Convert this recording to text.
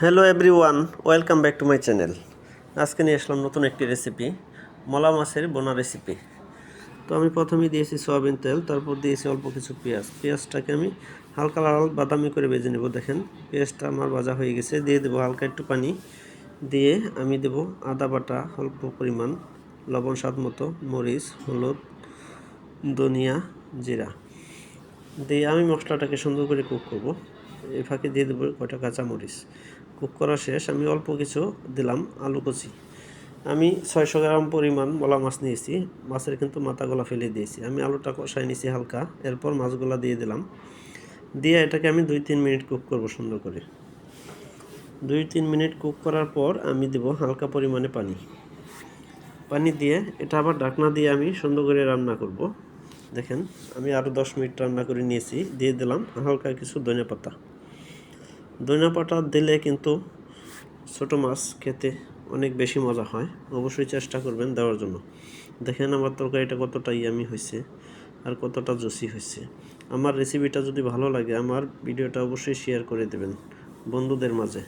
Hello everyone welcome back to my channel আজকে নিয়ে আসলাম নতুন একটি রেসিপি মলা মাছের বোনা রেসিপি তো আমি প্রথমে দিয়েছি সয়াবিন তেল, তারপর দিয়েছি অল্প কিছু পেঁয়াজ। পেঁয়াজটাকে আমি হালকা লাল বাদামি করে বেজে নেব, দেখেন। পেঁয়াজটা আমার ভাজা হয়ে গেছে, দিয়ে দেবো হালকা একটু পানি। দিয়ে আমি দেব আদা বাটা, অল্প পরিমাণ, লবণ স্বাদ মতো, মরিচ, হলুদ, ধনিয়া, জিরা। দিয়ে আমি মশলাটাকে সুন্দর করে কুক করব। এই ফাঁকে দিয়ে দেবো কয়টা কাঁচামরিচ। কুক করা শেষ, আমি অল্প কিছু দিলাম আলু কচি। আমি ছয়শো গ্রাম পরিমাণ মলা মাছ নিয়েছি, মাছের কিন্তু মাথা মাথাগুলা ফেলে দিয়েছি। আমি আলুটা কষাই নিয়েছি হালকা, এরপর মাছগুলা দিয়ে দিলাম। দিয়ে এটাকে আমি দুই তিন মিনিট কুক করব সুন্দর করে। দুই তিন মিনিট কুক করার পর আমি দেব হালকা পরিমাণে পানি। পানি দিয়ে এটা আবার ঢাকনা দিয়ে আমি সুন্দর করে রান্না করব। দেখেন, আমি আরও দশ মিনিট রান্না করে নিয়েছি, দিয়ে দিলাম হালকা কিছু ধনে পাতা। ধনে পাতা দিলে কিন্তু ছোটো মাছ খেতে অনেক বেশি মজা হয়, অবশ্যই চেষ্টা করবেন দেওয়ার জন্য। দেখেন আমার তরকারিটা কতটা ইয়ামি হয়েছে আর কতটা জসি হয়েছে। আমার রেসিপিটা যদি ভালো লাগে, আমার ভিডিওটা অবশ্যই শেয়ার করে দেবেন বন্ধুদের মাঝে।